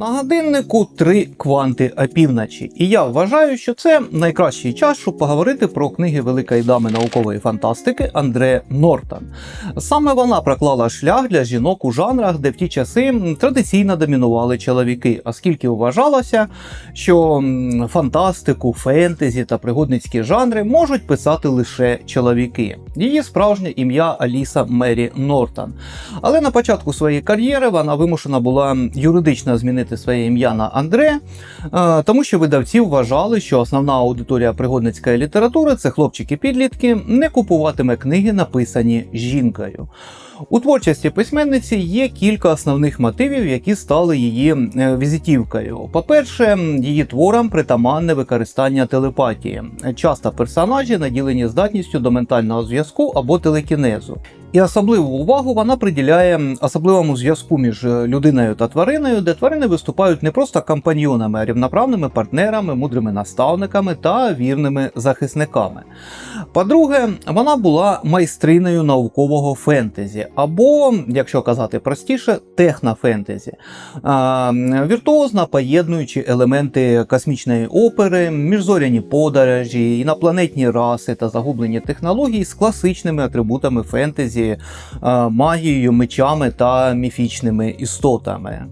На годиннику три кванти опівночі, і я вважаю, що це найкращий час, щоб поговорити про книги великої дами наукової фантастики Андре Нортон. Саме вона проклала шлях для жінок у жанрах, де в ті часи традиційно домінували чоловіки, оскільки вважалося, що фантастику, фентезі та пригодницькі жанри можуть писати лише чоловіки. Її справжнє ім'я Аліса Мері Нортон. Але на початку своєї кар'єри вона вимушена була юридично змінити своє ім'я на Андре, е, тому що видавці вважали, що основна аудиторія пригодницької літератури це хлопчики-підлітки, не купуватиме книги, написані жінкою. У творчості письменниці є кілька основних мотивів, які стали її е, візитівкою. По-перше, її творам притаманне використання телепатії. Часто персонажі наділені здатністю до ментального зв'язку або телекінезу. І особливу увагу вона приділяє особливому зв'язку між людиною та твариною, де тварини виступають не просто компаньйонами, а рівноправними партнерами, мудрими наставниками та вірними захисниками. По-друге, вона була майстринею наукового фентезі, або, якщо казати простіше, технофентезі, віртуозно поєднуючи елементи космічної опери, міжзоряні подорожі, інопланетні раси та загублені технології з класичними атрибутами фентезі, магією, мечами та міфічними істотами.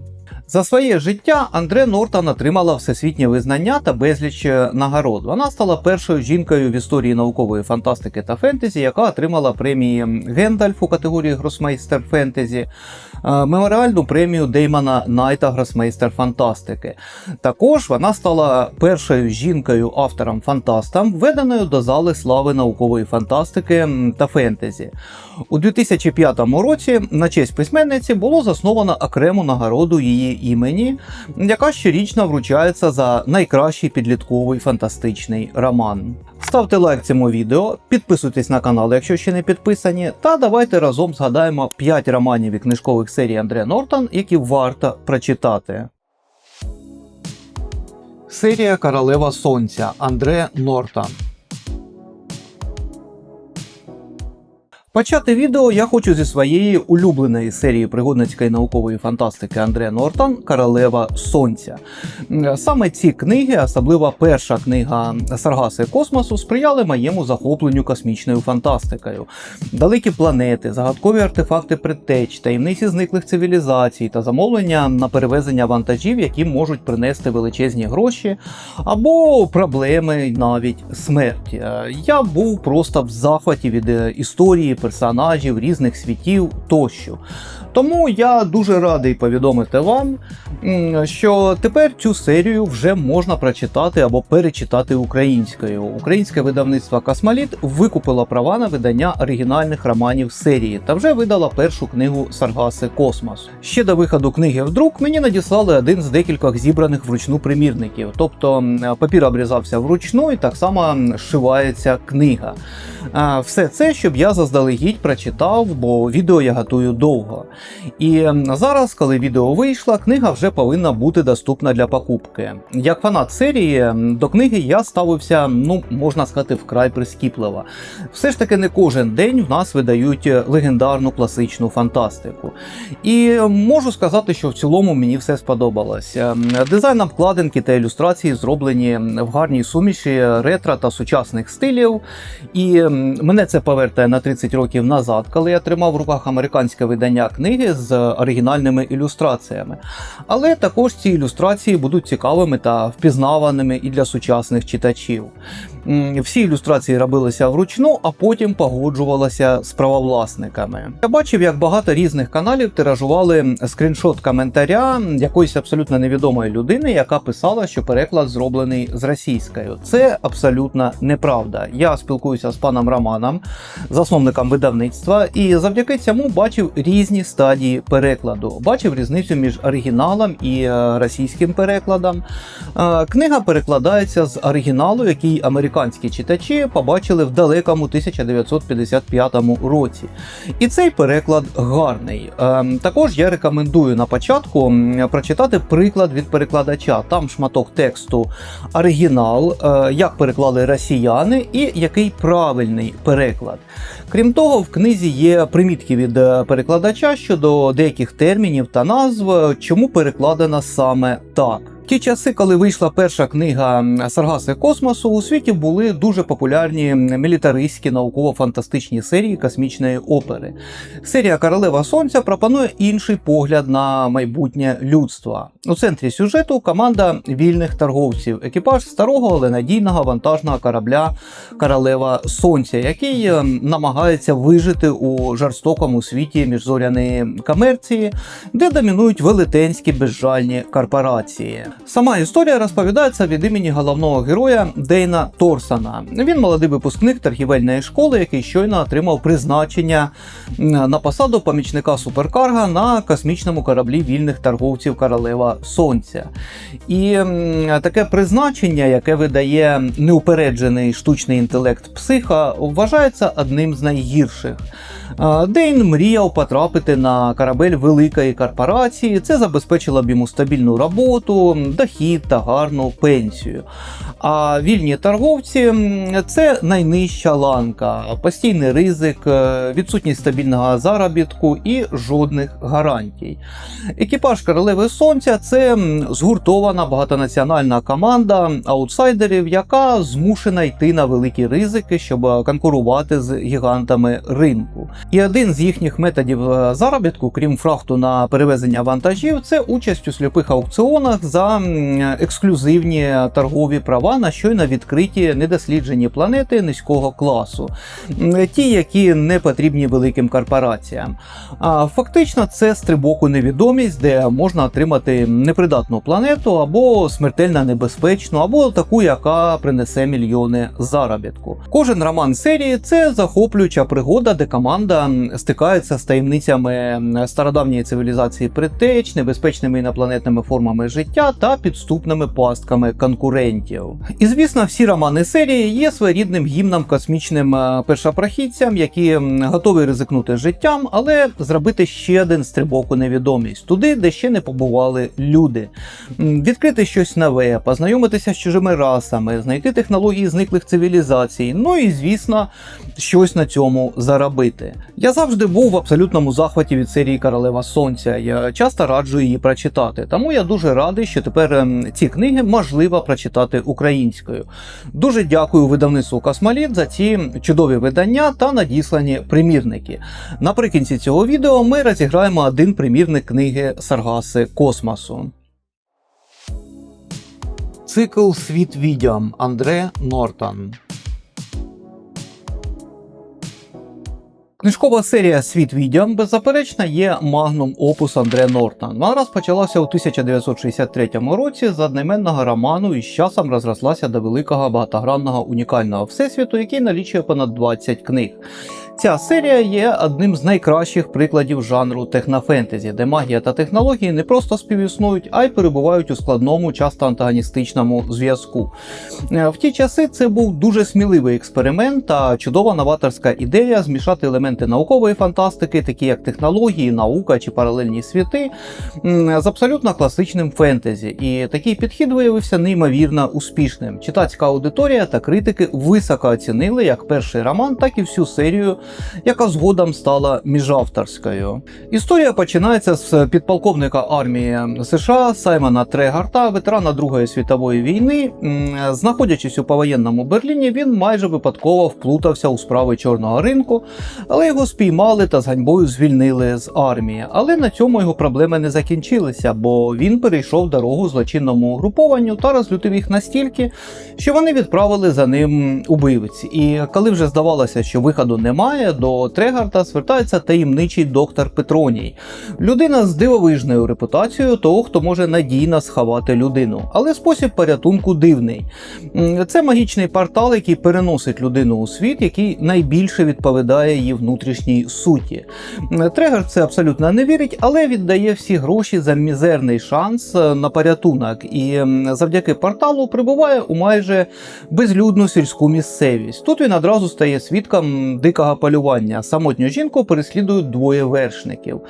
За своє життя Андре Нортон отримала всесвітнє визнання та безліч е, нагород. Вона стала першою жінкою в історії наукової фантастики та фентезі, яка отримала премії Гендальф у категорії Гросмейстер фентезі, е, меморіальну премію Деймана Найта Гросмейстер фантастики. Також вона стала першою жінкою автором фантастам, введеною до зали слави наукової фантастики та фентезі. У 2005 році на честь письменниці було засновано окрему нагороду її імені, яка щорічно вручається за найкращий підлітковий фантастичний роман. Ставте лайк цьому відео, підписуйтесь на канал, якщо ще не підписані, та давайте разом згадаємо 5 романів і книжкових серій Андре Нортон, які варто прочитати. Серія Королева Сонця Андре Нортон. Почати відео я хочу зі своєї улюбленої серії пригодницької наукової фантастики Андре Нортон Королева Сонця. Саме ці книги, особливо перша книга Саргаси космосу, сприяли моєму захопленню космічною фантастикою. Далекі планети, загадкові артефакти предтеч, таємниці зниклих цивілізацій та замовлення на перевезення вантажів, які можуть принести величезні гроші, або проблеми, навіть смерть. Е, Я був просто в захваті від е, історії, персонажів, різних світів тощо. Тому я дуже радий повідомити вам, що тепер цю серію вже можна прочитати або перечитати українською. Українське видавництво Космоліт викупило права на видання оригінальних романів серії та вже видала першу книгу Саргаси Космос. Ще до виходу книги в друк мені надіслали один з декількох зібраних вручну примірників. Тобто папір обрізався вручну і так само м, зшивається книга. Все це, щоб я заздалегідь прочитав, бо відео я готую довго. І зараз, коли відео вийшло, книга вже повинна бути доступна для покупки. Як фанат серії, до книги я ставився, ну можна сказати, вкрай прискіпливо. Все ж таки, не кожен день в нас видають легендарну класичну фантастику. І можу сказати, що в цілому мені все сподобалось. Ем, Дизайн обкладинки та ілюстрації зроблені в гарній суміші ретро та сучасних стилів. І мене це повертає на 30 років назад, коли я тримав в руках американське видання книги з оригінальними ілюстраціями. Але також ці ілюстрації будуть цікавими та впізнаваними і для сучасних читачів. Всі ілюстрації робилися вручну, а потім погоджувалися з правовласниками. Я бачив, як багато різних каналів тиражували скріншот коментаря якоїсь абсолютно невідомої людини, яка писала, що переклад зроблений з російською. Це абсолютно неправда. Я спілкуюся з паном Романом, засновником видавництва, і завдяки цьому бачив різні стадії перекладу. Бачив різницю між оригіналом і е, російським перекладом. Е, Книга перекладається з оригіналу, який американські читачі побачили в далекому 1955 році. І цей переклад гарний. Е, Також я рекомендую на початку прочитати приклад від перекладача. Там шматок тексту оригінал, е, як переклали росіяни, і який правильний переклад. Крім того, в книзі є примітки від е, перекладача, щодо деяких термінів та назв, чому перекладена саме так. Ті часи, коли вийшла перша книга Саргаси космосу, у світі були дуже популярні мілітаристські науково-фантастичні серії космічної опери. Серія Королева Сонця пропонує інший погляд на майбутнє людства. У центрі сюжету команда вільних торговців, екіпаж старого, але надійного вантажного корабля Королева Сонця, який намагається вижити у жорстокому світі міжзоряної комерції, де домінують велетенські безжальні корпорації. Сама історія розповідається від імені головного героя Дейна Торсона. Він молодий випускник торгівельної школи, який щойно отримав призначення на посаду помічника суперкарга на космічному кораблі вільних торговців Королева Сонця. І таке призначення, яке видає неупереджений штучний інтелект психа, вважається одним з найгірших. Дейн мріяв потрапити на корабель великої корпорації. Це забезпечило б йому стабільну роботу, дохід та гарну пенсію. А вільні торговці це найнижча ланка, постійний ризик, е, відсутність стабільного заробітку і жодних гарантій. Екіпаж королеви сонця це згуртована багатонаціональна команда аутсайдерів, яка змушена йти на великі ризики, щоб конкурувати з гігантами ринку. І один з їхніх методів е, заробітку, крім фрахту на перевезення вантажів, це участь у сліпих аукціонах за ексклюзивні торгові права на щойно відкриті недосліджені планети низького класу, ті, які не потрібні великим корпораціям. Фактично, це стрибок у невідомість, де можна отримати непридатну планету або смертельно небезпечну, або таку, яка принесе мільйони заробітку. Кожен роман серії це захоплююча пригода, де команда стикається з таємницями стародавньої цивілізації предтеч, небезпечними інопланетними формами життя та підступними пастками конкурентів. І звісно, всі романи серії є своєрідним гімном космічним е, першопрохідцям, які готові ризикнути життям, але зробити ще один стрибок у невідомість, туди, де ще не побували люди. Відкрити щось нове, познайомитися з чужими расами, знайти технології зниклих цивілізацій. Ну і звісно, щось на цьому заробити. Я завжди був в абсолютному захваті від серії Королева Сонця. Я часто раджу її прочитати. Тому я дуже радий, що тепер ем, ці книги можливо прочитати українською. Дуже дякую видавництву Космоліт за ці чудові видання та надіслані примірники. Наприкінці цього відео ми розіграємо один примірник книги Саргаси Космосу. Цикл Світ відьом Андре Нортон. Книжкова серія Світ відьом беззаперечно є магнум опус Андре Нортон. Вона розпочалася у 1963 році з одноіменного роману і з часом розрослася до великого багатогранного унікального всесвіту, який налічує понад 20 книг. Ця серія є одним з найкращих прикладів жанру технофентезі, де магія та технології не просто співіснують, а й перебувають у складному, часто антагоністичному зв'язку. Е, В ті часи це був дуже сміливий експеримент та чудова новаторська ідея змішати елементи наукової фантастики, такі як технології, наука чи паралельні світи, з абсолютно класичним фентезі. І такий підхід виявився неймовірно успішним. Читацька аудиторія та критики високо оцінили як перший роман, так і всю серію яка згодом стала міжавторською. Історія починається з підполковника армії США Саймона Трегарта, ветерана Другої світової війни. Знаходячись у повоєнному Берліні, він майже випадково вплутався у справи чорного ринку, але його спіймали та з ганьбою звільнили з армії. Але на цьому його проблеми не закінчилися, бо він перейшов дорогу злочинному угрупованню та розлютив їх настільки, що вони відправили за ним убивць. І коли вже здавалося, що виходу немає, до Трегарта звертається таємничий доктор Петроній. Людина з дивовижною репутацією того, хто може надійно сховати людину. Але спосіб порятунку дивний. Це магічний портал, який переносить людину у світ, який найбільше відповідає її внутрішній суті. Трегард це абсолютно не вірить, але віддає всі гроші за мізерний шанс е, на порятунок. І завдяки порталу прибуває у майже безлюдну сільську місцевість. Тут він одразу стає свідком дикого полювання самотню жінку переслідують двоє вершників.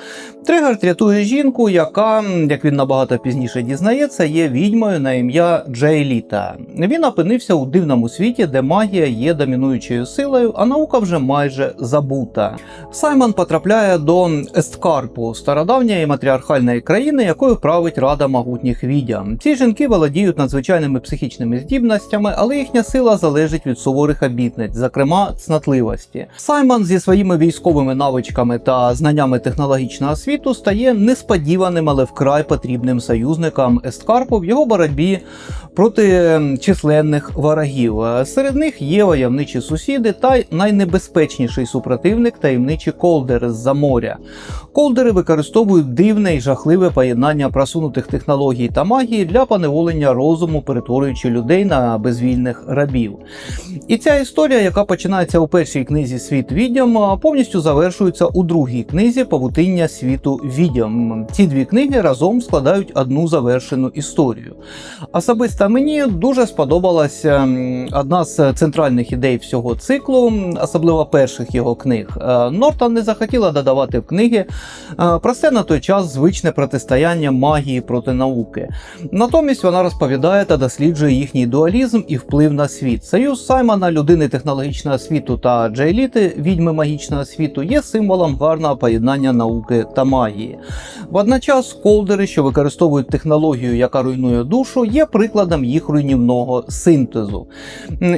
Тригерт рятує жінку, яка, як він набагато пізніше дізнається, є відьмою на ім'я Джейліта. Він опинився у дивному світі, де магія є домінуючою силою, а наука вже майже забута. Саймон потрапляє до Есткарпу, стародавньої матріархальної країни, якою править рада могутніх відьам. Ці жінки володіють надзвичайними психічними здібностями, але їхня сила залежить від суворих обітниць, зокрема цнотливості. Саймон зі своїми військовими навичками та знаннями технологічного світу стає несподіваним, але вкрай потрібним союзником Есткарпу в його боротьбі проти численних ворогів. Серед них є войовничі сусіди та найнебезпечніший супротивник таємничі колдери з-за моря. Колдери використовують дивне і жахливе поєднання просунутих технологій та магії для поневолення розуму, перетворюючи людей на безвільних рабів. І ця історія, яка починається у першій книзі Світ відьом, повністю завершується у другій книзі Павутиння світу відьом. Ці дві книги разом складають одну завершену історію. Особисто мені дуже сподобалася одна з центральних ідей всього циклу, особливо перших його книг. Е, Нортон не захотіла додавати в книги просте на той час звичне протистояння магії проти науки. Натомість вона розповідає та досліджує їхній дуалізм і вплив на світ. Союз Саймона, людини технологічного світу та Джейліти, відьми магічного світу, є символом гарного поєднання науки та магії. Водночас колдери, що використовують технологію, яка руйнує душу, є прикладом їх руйнівного синтезу.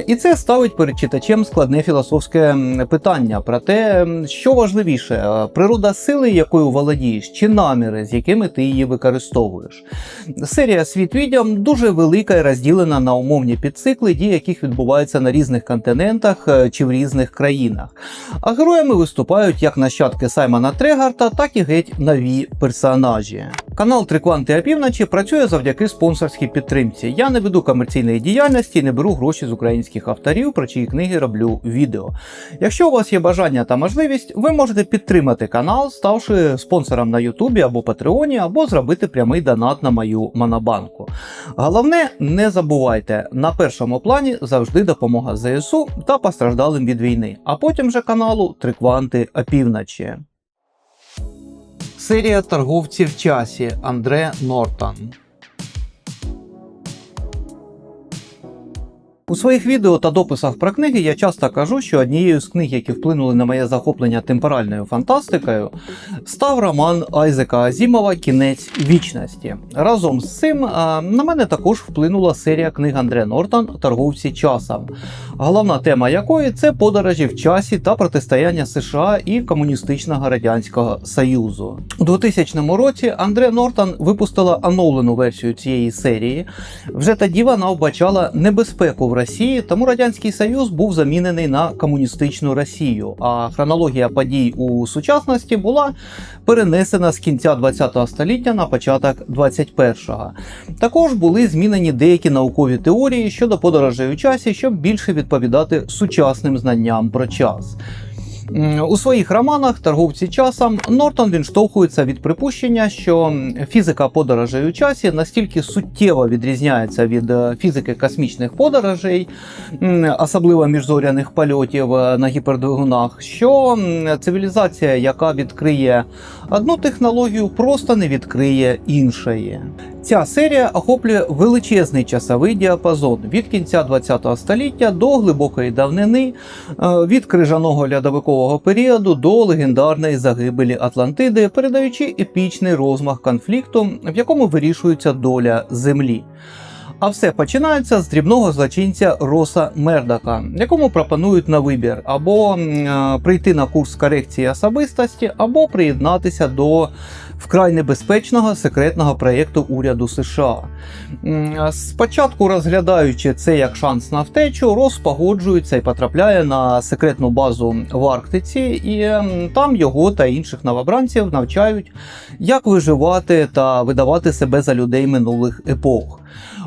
І це ставить перед читачем складне філософське питання про те, що важливіше: е, природа сили, якою володієш, чи наміри, з якими ти її використовуєш. Серія світ відьом дуже велика і розділена на умовні підцикли, дії яких відбуваються на різних континентах е, чи в різних країнах. А героями виступають як нащадки Саймона Трегарта, так і геть нові персонажі. Канал Трикванти опівночі працює завдяки спонсорській підтримці. Я не веду комерційної діяльності і не беру гроші з українських авторів, про чиї книги роблю відео. Якщо у вас є бажання та можливість, ви можете підтримати канал, ставши спонсором на Ютубі або Патреоні, або зробити прямий донат на мою монобанку. Головне, не забувайте, на першому плані завжди допомога ЗСУ та постраждалим від війни, а потім же каналу Трикванти опівночі. Серія торговців часі Андре Нортон. У своїх відео та дописах про книги я часто кажу, що однією з книг, які вплинули на моє захоплення темпоральною фантастикою, став роман Айзека Азімова Кінець вічності. Разом з цим на мене також вплинула серія книг Андре Нортон Торговці часом, головна тема якої це подорожі в часі та протистояння США і комуністичного радянського союзу. У 2000 році Андре Нортон випустила оновлену версію цієї серії. Вже тоді вона вбачала небезпеку в Росії, тому радянський союз був замінений на комуністичну Росію. А хронологія подій у сучасності була перенесена з кінця 20 століття на початок 21-го. Також були змінені деякі наукові теорії щодо подорожей у часі, щоб більше відповідати сучасним знанням про час. У своїх романах Торговці часом Нортон відштовхується від припущення, що фізика подорожей у часі настільки суттєво відрізняється від е, фізики космічних подорожей, особливо міжзоряних польотів е, на гіпердвигунах, що цивілізація, яка відкриє одну технологію, просто не відкриє іншої. Ця серія охоплює величезний часовий діапазон від кінця ХХ століття до глибокої давнини, е, від крижаного льодовикового періоду до легендарної загибелі Атлантиди, передаючи епічний розмах конфлікту, в якому вирішується доля Землі. А все починається з дрібного злочинця Роса Мердака, якому пропонують на вибір або е, прийти на курс корекції особистості, або приєднатися до вкрай небезпечного секретного проєкту уряду США. Спочатку розглядаючи це як шанс на втечу, Рос погоджується і потрапляє на секретну базу в Арктиці, і там його та інших новобранців навчають, як виживати та видавати себе за людей минулих епох.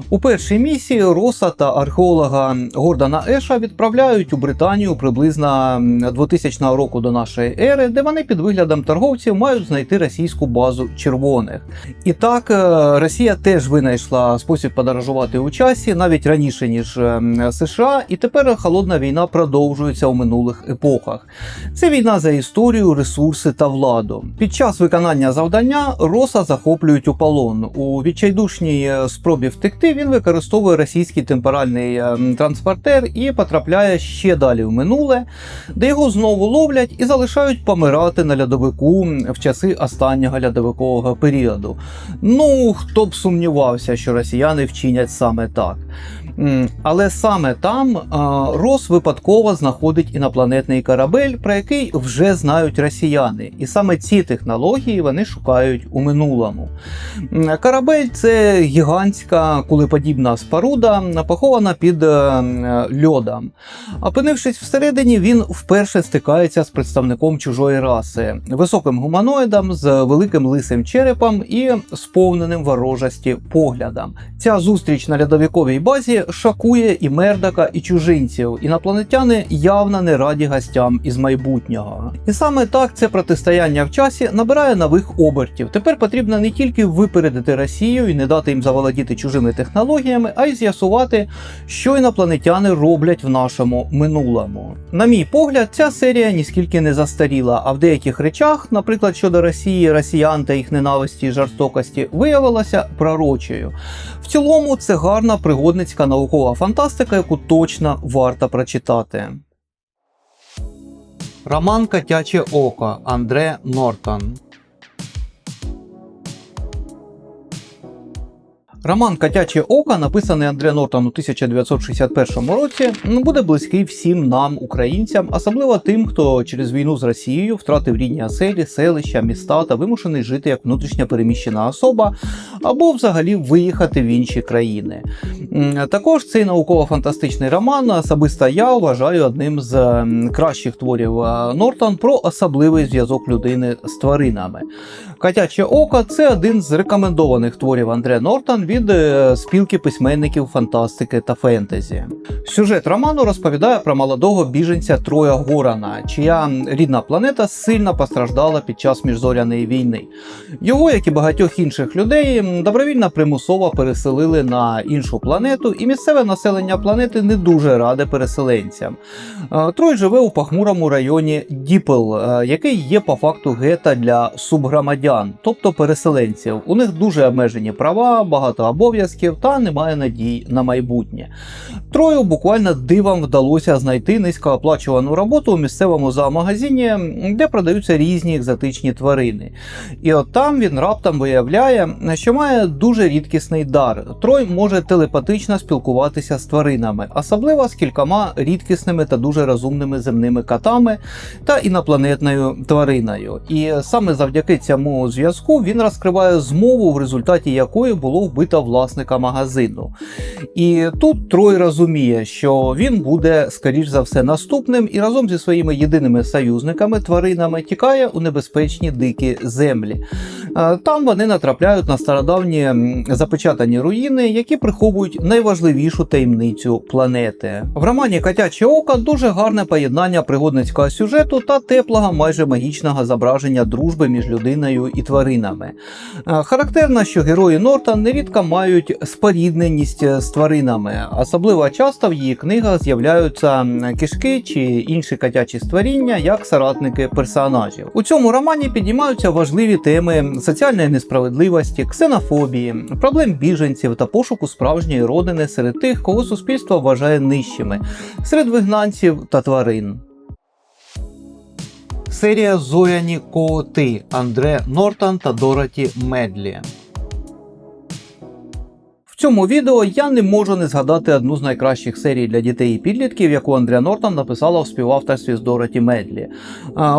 У першій місії Роса та археолога Гордона Еша відправляють у Британію приблизно 2000 року до нашої ери, де вони під виглядом торговців мають знайти російську базу червоних. І так, е, Росія теж винайшла спосіб подорожувати у часі навіть раніше ніж е, США, і тепер холодна війна продовжується у минулих епохах. Це війна за історію, ресурси та владу. Під час виконання завдання Роса захоплюють у полон. У відчайдушній е, спробі втекти він використовує російський темпоральний е, транспортер і потрапляє ще далі в минуле, де його знову ловлять і залишають помирати на льодовику в часи останнього льодовикового періоду. Ну, хто б сумнівався, що росіяни вчинять саме так. Але саме там Рос випадково знаходить інопланетний корабель, про який вже знають росіяни. І саме ці технології вони шукають у минулому. Корабель це гігантська кулеподібна споруда, похована під е, льодом. Опинившись всередині, він вперше стикається з представником чужої раси, високим гуманоїдом з великим лисим черепом і сповненим ворожості поглядом. Ця зустріч на льодовиковій базі шокує і мердака, і чужинців. Інопланетяни явно не раді гостям із майбутнього. І саме так це протистояння в часі набирає нових обертів. Тепер потрібно не тільки випередити Росію і не дати їм заволодіти чужими технологіями, а й з'ясувати, що інопланетяни роблять в нашому минулому. На мій погляд, ця серія ніскільки не застаріла, а в деяких речах, наприклад, щодо Росії, росіян та їх ненависті і жорстокості, виявилася пророчою. В цілому, це гарна пригодницька наукова фантастика, яку точно варто прочитати. Роман Котяче Око Андре Нортон. Роман Котяче Око, написаний Андре Нортон у 1961 році, ну, буде близький всім нам, українцям, особливо тим, хто через війну з Росією втратив рідні оселі, селища, міста та вимушений жити як внутрішньо переміщена особа, або взагалі виїхати в інші країни. Також цей науково-фантастичний роман особисто я вважаю одним з кращих творів е, Нортон про особливий зв'язок людини з тваринами. Котяче око це один з рекомендованих творів Андре Нортон від е, спілки письменників фантастики та фентезі. Сюжет роману розповідає про молодого біженця Троя Горана, чия рідна планета сильно постраждала під час міжзоряної війни. Його, як і багатьох інших людей, добровільно примусово переселили на іншу планету, і місцеве населення планети не дуже раде переселенцям. Е, Трой живе у похмурому районі Діпл, е, який є по факту гета для субгромадян, тобто переселенців. У них дуже обмежені права, багато обов'язків та немає надій на майбутнє. Трою буквально дивом вдалося знайти низькооплачувану роботу у місцевому зоомагазині, де продаються різні екзотичні тварини. І от там він раптом виявляє, що має дуже рідкісний дар. Трой може телепатично спілкуватися з тваринами, особливо з кількома рідкісними та дуже розумними земними котами та інопланетною твариною. І саме завдяки цьому зв'язку він розкриває змову, в результаті якої було вбито власника магазину. І тут Трой розуміє, що він буде, скоріш за все, наступним і разом зі своїми єдиними союзниками, тваринами, тікає у небезпечні дикі землі. Е, Там вони натрапляють на стародавні запечатані руїни, які приховують найважливішу таємницю планети. В романі Котяче око дуже гарне поєднання пригодницького сюжету та теплого, майже магічного зображення дружби між людиною і тваринами. Е, Характерно, що герої Норта нерідко мають спорідненість з тваринами. Особливо часто в її книгах з'являються кишки чи інші котячі створіння як соратники персонажів. У цьому романі підіймаються важливі теми соціальної несправедливості, ксенофобії, проблем біженців та пошуку справжньої родини серед тих, кого суспільство вважає нижчими, серед вигнанців та тварин. Серія Зоряні Кооти Андре Нортан та Дороті Медлі. Цьому відео я не можу не згадати одну з найкращих серій для дітей і підлітків, яку Андрія Нортон написала в співавторстві з Дороті Медлі.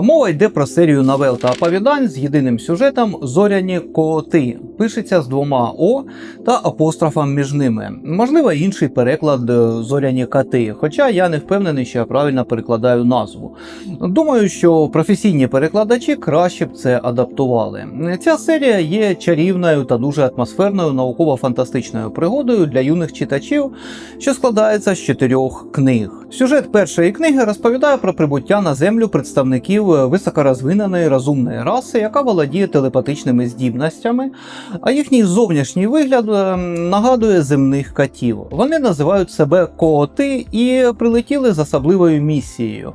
Мова йде про серію новел та оповідань з єдиним сюжетом Зоряні Кооти. Пишеться з двома О та апострофом між ними. Можливо, інший переклад е, Зоряні коти, хоча я не впевнений, що я правильно перекладаю назву. Думаю, що професійні перекладачі краще б це адаптували. Ця серія є чарівною та дуже атмосферною науково-фантастичною пригодою для юних читачів, що складається з чотирьох книг. Сюжет першої книги розповідає про прибуття на землю представників високорозвиненої розумної раси, яка володіє телепатичними здібностями, а їхній зовнішній вигляд е, нагадує земних котів. Вони називають себе кооти і прилетіли з особливою місією.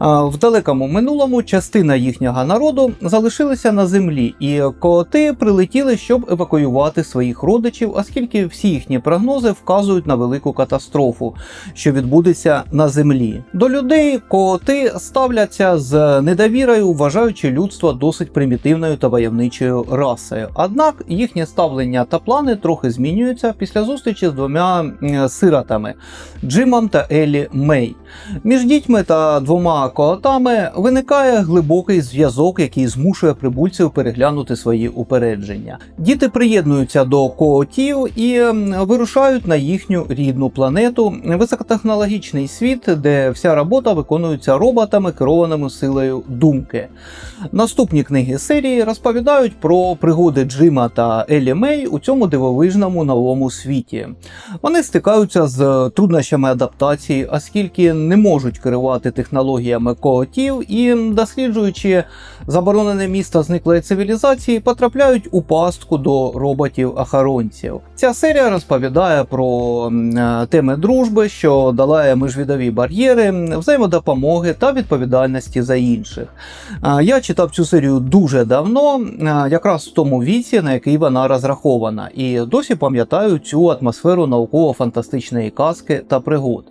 В далекому минулому частина їхнього народу залишилася на землі, і кооти прилетіли, щоб евакуювати своїх родичів, оскільки всі їхні прогнози вказують на велику катастрофу, що відбудеться на землі. До людей кооти ставляться з недовірою, вважаючи людство досить примітивною та войовничою расою. Однак їхнє ставлення та плани трохи змінюються після зустрічі з двома сиротами Джимом та Еллі Мей. Між дітьми та двома коотами виникає глибокий зв'язок, який змушує прибульців переглянути свої упередження. Діти приєднуються до коотів і вирушають на їхню рідну планету, високотехнологічний світ, де вся робота виконується роботами, керованими силою думки. Наступні книги серії розповідають про пригоди Джима та Еллі Мей у цьому дивовижному новому світі. Вони стикаються з труднощами адаптації, оскільки не можуть керувати технологіями коотів і, досліджуючи заборонене місто зниклої цивілізації, потрапляють у пастку до роботів-охоронців. Ця серія розповідає про е, теми дружби, що долає міжвідові бар'єри, взаємодопомоги та відповідальності за інших. Е, Я читав цю серію дуже давно, е, якраз в тому віці, на який вона розрахована, і досі пам'ятаю цю атмосферу науково-фантастичної казки та пригод.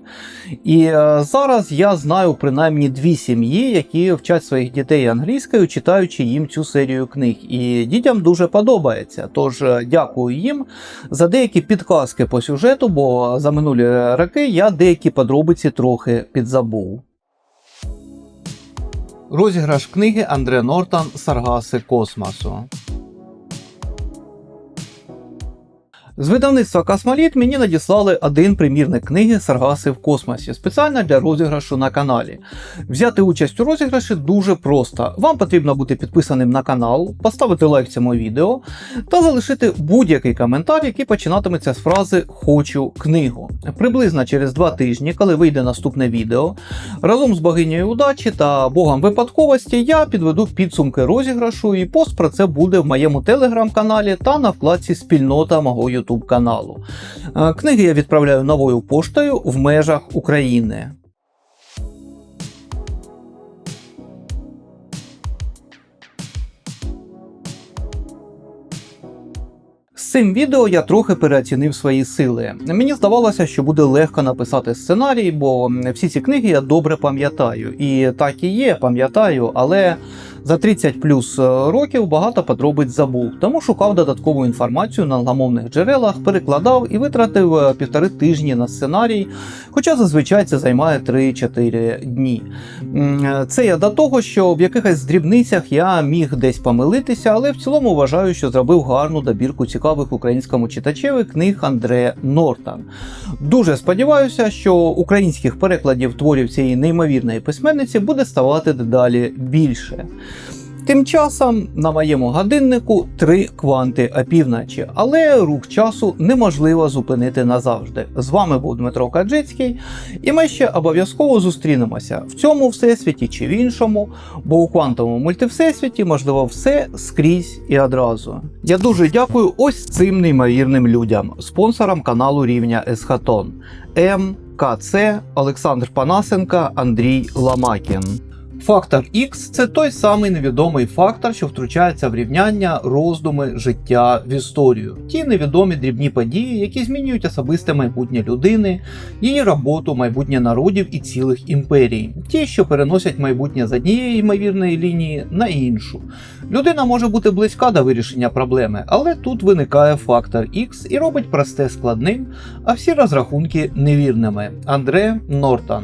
І зараз я знаю принаймні дві сім'ї, які вчать своїх дітей англійською, читаючи їм цю серію книг. І дітям дуже подобається. Тож дякую їм за деякі підказки по сюжету, бо за минулі роки я деякі подробиці трохи підзабув. Розіграш книги Андре Нортан Саргаси космосу. З видавництва Космоліт мені надіслали один примірник книги Саргаси в космосі спеціально для розіграшу на каналі. Взяти участь у розіграші дуже просто. Вам потрібно бути підписаним на канал, поставити лайк цьому відео та залишити будь-який коментар, який починатиметься з фрази Хочу книгу. Приблизно через два тижні, коли вийде наступне відео, разом з богинею удачі та богом випадковості я підведу підсумки розіграшу, і пост про це буде в моєму телеграм-каналі та на вкладці Спільнота мого YouTube каналу. Е, Книги я відправляю новою поштою в межах України. З цим відео я трохи переоцінив свої сили. Мені здавалося, що буде легко написати сценарій, бо всі ці книги я добре пам'ятаю. І так і є, пам'ятаю, але за 30 плюс років багато подробиць забув, тому шукав додаткову інформацію на англомовних джерелах, перекладав і витратив е, півтори тижні на сценарій, хоча зазвичай це займає 3-4 дні. Е, Це я до того, що в якихось дрібницях я міг десь помилитися, але в цілому вважаю, що зробив гарну добірку цікавих українському читачеві книг Андре Нортан. Дуже сподіваюся, що українських перекладів творів цієї неймовірної письменниці буде ставати дедалі більше. Тим часом на моєму годиннику три кванти опівночі, але рух часу неможливо зупинити назавжди. З вами був Дмитро Каджицький, і ми ще обов'язково зустрінемося в цьому всесвіті чи в іншому, бо у квантовому мультивсесвіті можливо все скрізь і одразу. Я дуже дякую ось цим неймовірним людям, спонсорам каналу Рівня Есхатон М, КЦ, Олександр Панасенка, Андрій Ламакін. Фактор X це той самий невідомий фактор, що втручається в рівняння, роздуми, життя в історію. Ті невідомі дрібні події, які змінюють особисте майбутнє людини, її роботу, майбутнє народів і цілих імперій, ті, що переносять майбутнє з однієї ймовірної лінії на іншу. Людина може бути близька до вирішення проблеми, але тут виникає фактор X і робить просте складним, а всі розрахунки невірними. Андре Нортан